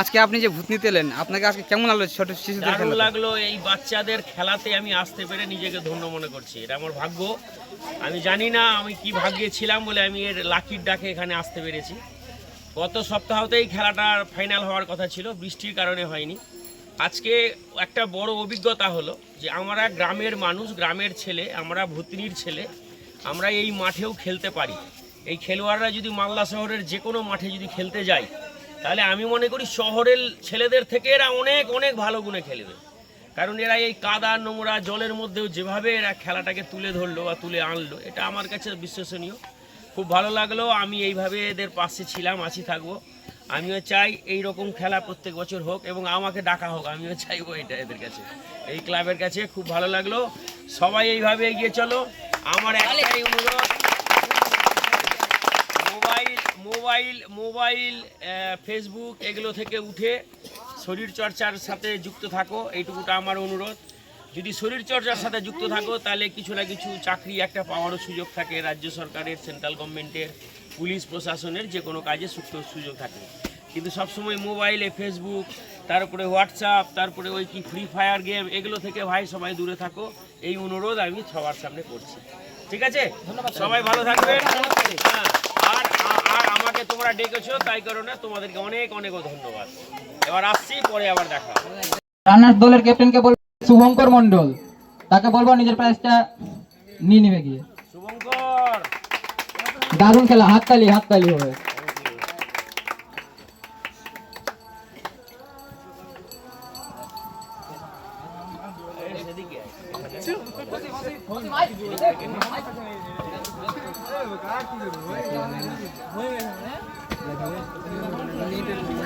আজকে আপনি যে ভূত নিতে এলেন আপনাকে আজকে কেমন লাগল ছোট শিশুদের দারুণ লাগল এই বাচ্চাদের খেলাতে আমি আসতে পেরে নিজেকে ধন্য মনে করছি। এটা আমার ভাগ্য। আমি জানি না আমি কি ভাগ্যে ছিলাম বলে আমি এর লাকির ডাকে এখানে আসতে পেরেছি। গত সপ্তাহতেই খেলাটার ফাইনাল হওয়ার কথা ছিল বৃষ্টির কারণে হয়নি। আজকে একটা বড় অভিজ্ঞতা হলো যে আমরা গ্রামের মানুষ গ্রামের ছেলে আমরা ভূতনির ছেলে আমরা এই মাঠেও খেলতে পারি। এই খেলোয়াড়রা যদি মালদা শহরের যে কোনো মাঠে যদি খেলতে যায়, তাহলে আমি মনে করি শহরের ছেলেদের থেকে এরা অনেক অনেক ভালো গুণে খেলবে। কারণ এরা এই কাদা নোংরা জলের মধ্যেও যেভাবে এরা খেলাটাকে তুলে ধরলো বা তুলে আনলো, এটা আমার কাছে বিশ্বসনীয়। খুব ভালো লাগল, আমি এইভাবে এদের পাশে ছিলাম, আছি, থাকব। আমিও চাই এই রকম খেলা প্রত্যেক বছর হোক এবং আমাকে ডাকা হোক, আমিও চাইব এটা এদের কাছে, এই ক্লাবের কাছে। খুব ভালো লাগল, সবাই এইভাবে এগিয়ে চলো। আমার একটাই অনুরোধ মোবাইল মোবাইল মোবাইল ফেসবুক এগুলো থেকে উঠে শরীর চর্চার সাথে যুক্ত থাকো এইটুকুটা আমার অনুরোধ। যদি শরীর চর্চার সাথে যুক্ত থাকো তাহলে কিছু না কিছু চাকরি একটা পাওয়ারও সুযোগ থাকে রাজ্য সরকারের সেন্ট্রাল গভর্নমেন্টের পুলিশ প্রশাসনের যে কোনো কাজে সুক্ত সুযোগ থাকে। কিন্তু সবসময় মোবাইলে ফেসবুক তারপরে হোয়াটসঅ্যাপ তারপরে ওই কি ফ্রি ফায়ার গেম এগুলো থেকে ভাই সবাই দূরে থাকো এই অনুরোধ আমি সবার সামনে করছি। ঠিক আছে? ধন্যবাদ সবাই ভালো থাকবেন হ্যাঁ, আর আর- আর আমাকে তোমরা ডেকেছো তাই কারণে তোমাদেরকে অনেক অনেক ধন্যবাদ। এবার আসছি পরে আবার দেখা। রানার্স দলের ক্যাপ্টেনকে বলব শুভঙ্কর মন্ডল তাকে বলব নিজের প্রাইজটা নিয়ে নিবে গিয়ে। শুভঙ্কর! দারুণ খেলা হাততালি হাততালি হবে। সেদিকে।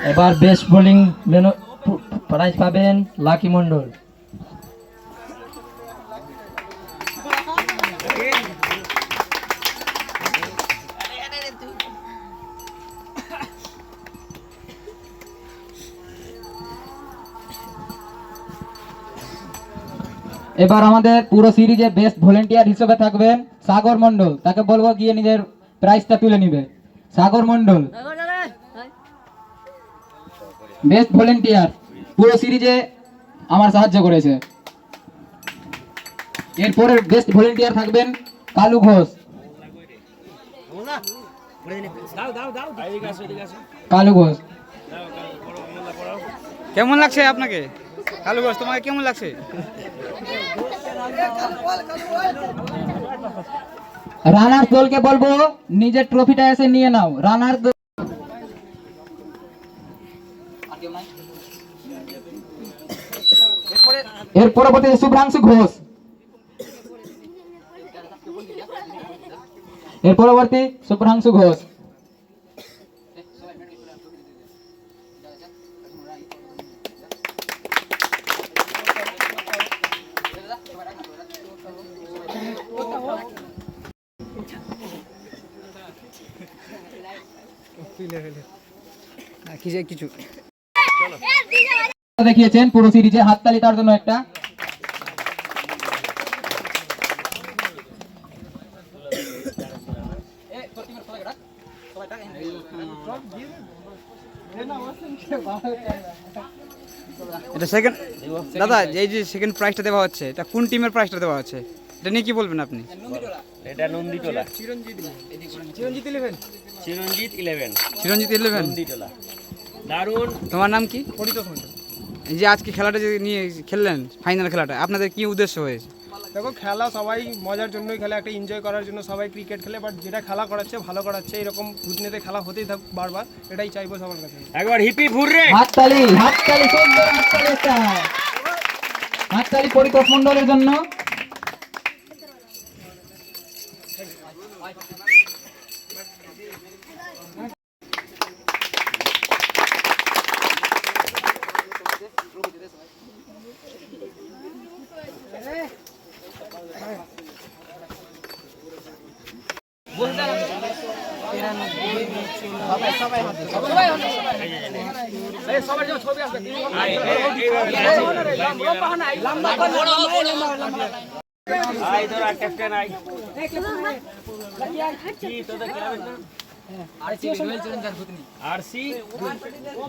এবার বেস্ট বোলিং প্রাইজ পাবেন লাকি মন্ডল এবার আমাদের পুরো সিরিজে বেস্ট ভলেন্টিয়ার হিসেবে থাকবেন সাগর মন্ডল তাকে বলব গিয়ে নিজের প্রাইজটা তুলে নিবে। সাগর মন্ডল বেস্ট ভলেন্টিয়ার পুরো সিরিজে আমার সাহায্য করেছে। এরপরে বেস্ট ভলেন্টিয়ার থাকবেন কালু ঘোষ। আসো। কালু ঘোষ। কেমন লাগছে আপনাকে? কালু ঘোষ তোমাকে কেমন লাগছে? রানার দলকে বলব, নিজের ট্রফিটা এসে নিয়ে নাও। রানার এর পরবর্তী শুভ্রাংশু ঘোষ। এর পরবর্তী শুভ্রাংশু ঘোষ। কিছু। দেখিয়েছেন পুরো সিরিজে হাততালি তার জন্য একটা। এটা সেকেন্ড দাদা এই যে সেকেন্ড প্রাইজটা দেওয়া হচ্ছে এটা কোন টিমের প্রাইজটা দেওয়া হচ্ছে? এটা নিয়ে কি বলবেন আপনি? এটা নন্দীটোলা চিরঞ্জিত ইলেভেন চিরঞ্জিত ইলেভেন। নন্দীটোলা দারুণ। তোমার নাম কি? এই যে আজকে খেলাটা যে নিয়ে খেললেন ফাইনাল খেলাটা আপনাদের কি উদ্দেশ্য হয়েছে? দেখো খেলা সবাই মজার জন্যই খেলে একটা এনজয় করার জন্য সবাই ক্রিকেট খেলে বাট যেটা খেলা করাচ্ছে ভালো করাচ্ছে এরকম ভুতনেতে খেলা হতেই থাকুক বারবার এটাই চাইব সবার কাছে। একবার হিপি ঘুররে হাততালি হাততালি সুন্দর হাততালি একটা। হাততালি পরিতোষ মন্ডলের জন্য। লম্বা আই তোরা ক্যাপ্টেন আই কি তোদের ক্লাবের নাম R C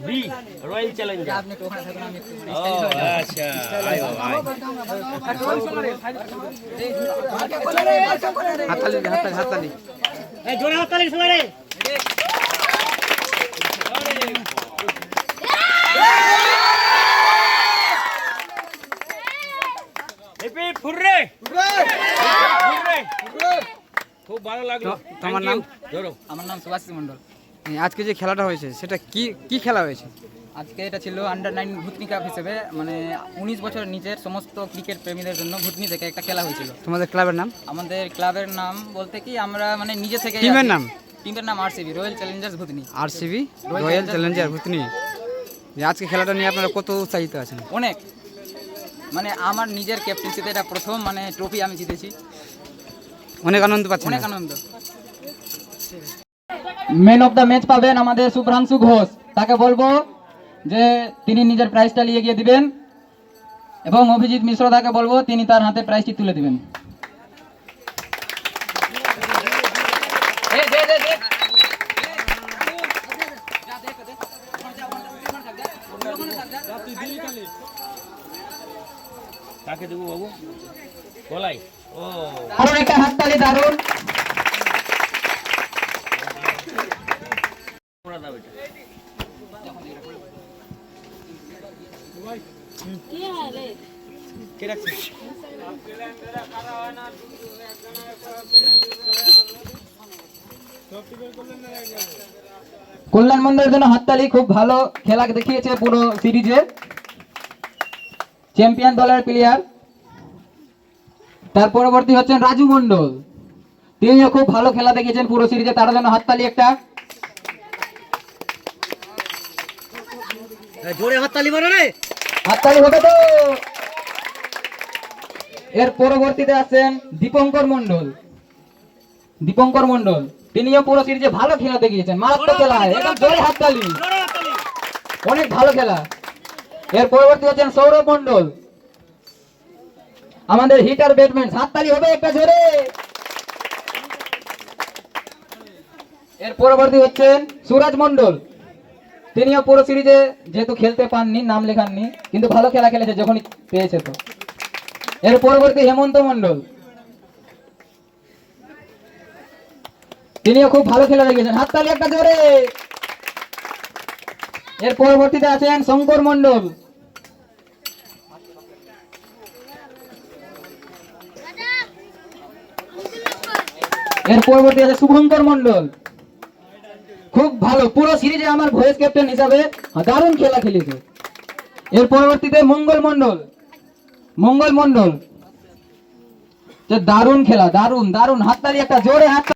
B royal challenger. আচ্ছা আয়। হাততালি দে, হাততালি। হাততালি হেপি খুব ভালো লাগল। তোমার নাম? ধরো। আমার নাম সুভাষ মণ্ডল। আজকে যে খেলাটা হয়েছে সেটা কি কি খেলা হয়েছে? আজকে এটা ছিল আন্ডার নাইন ভুতনি কাপ হিসেবে মানে উনিশ বছরের নিচের সমস্ত ক্রিকেট প্রেমীদের জন্য ভুতনি থেকে একটা খেলা হয়েছিল। তোমাদের ক্লাবের নাম? আমাদের ক্লাবের নাম বলতে কি আমরা মানে নিজে থেকে টিমের নাম? টিমের নাম RCB royal challengers Bhutni RCB royal challenger Bhutni আজকে খেলাটা নিয়ে আপনারা কত উৎসাহিত আছেন? অনেক। মানে আমার নিজের ক্যাপ্টেন্সিতে এটা প্রথম মানে ট্রফি আমি জিতেছি। অনেক আনন্দ পাচ্ছি অনেক আনন্দ। মেন অফ দ্য ম্যাচ পাবেন আমাদের শুভ্রাংশু ঘোষ। তাকে বলব যে তিনি নিজের প্রাইজটা নিয়ে গিয়ে দিবেন। এবং অভিজিৎ মিশ্র তাকে বলব তিনি তার হাতে প্রাইজটি তুলে দিবেন। কাকে দেবো বাবু। গলাই ও। আরও একটা হাততালি দারুণ কল্যাণ মন্ডলের জন্য হাততালি খুব ভালো। খেলা দেখিয়েছে পুরো সিরিজে চ্যাম্পিয়ন দলের প্লেয়ার তার পরবর্তী হচ্ছেন রাজু মন্ডল তিনিও খুব ভালো খেলা দেখিয়েছেন পুরো সিরিজে তার জন্য হাততালি একটা। জোরে হাততালি মারো রে। হাততালি হবে তো। এর পরবর্তীতে আছেন দীপঙ্কর মন্ডল দীপঙ্কর মন্ডল তিনিও পুরো সিরিজে ভালো খেলা দেখিয়েছেন। মারাত্মক খেলা একদম জোরে হাততালি। অনেক ভালো খেলা। এর পরবর্তী হচ্ছেন সৌরভ মন্ডল আমাদের হিটার ব্যাটম্যান হাততালি হবে একটা জোরে। এর পরবর্তী হচ্ছেন সুরাজ মন্ডল তিনিও পুরো সিরিজে যেহেতু খেলতে পাননি, নাম লেখাননি, কিন্তু ভালো খেলা খেলেছে, যখনই পেয়েছে তো। এর পরবর্তী হেমন্ত মন্ডল তিনিও খুব ভালো খেলা দেখিয়েছেন হাততালি একটা জোরে। এর পরবর্তীতে আছেন শঙ্কর মন্ডল এর পরবর্তী আছে শুভঙ্কর মন্ডল খুব ভালো, পুরো সিরিজে আমার ভয়েস ক্যাপ্টেন হিসাবে দারুণ খেলা খেলেছে। এর পরবর্তীতে মঙ্গল মন্ডল মঙ্গল মন্ডল দারুণ খেলা, দারুণ দারুণ, হাততালি একটা, জোরে হাত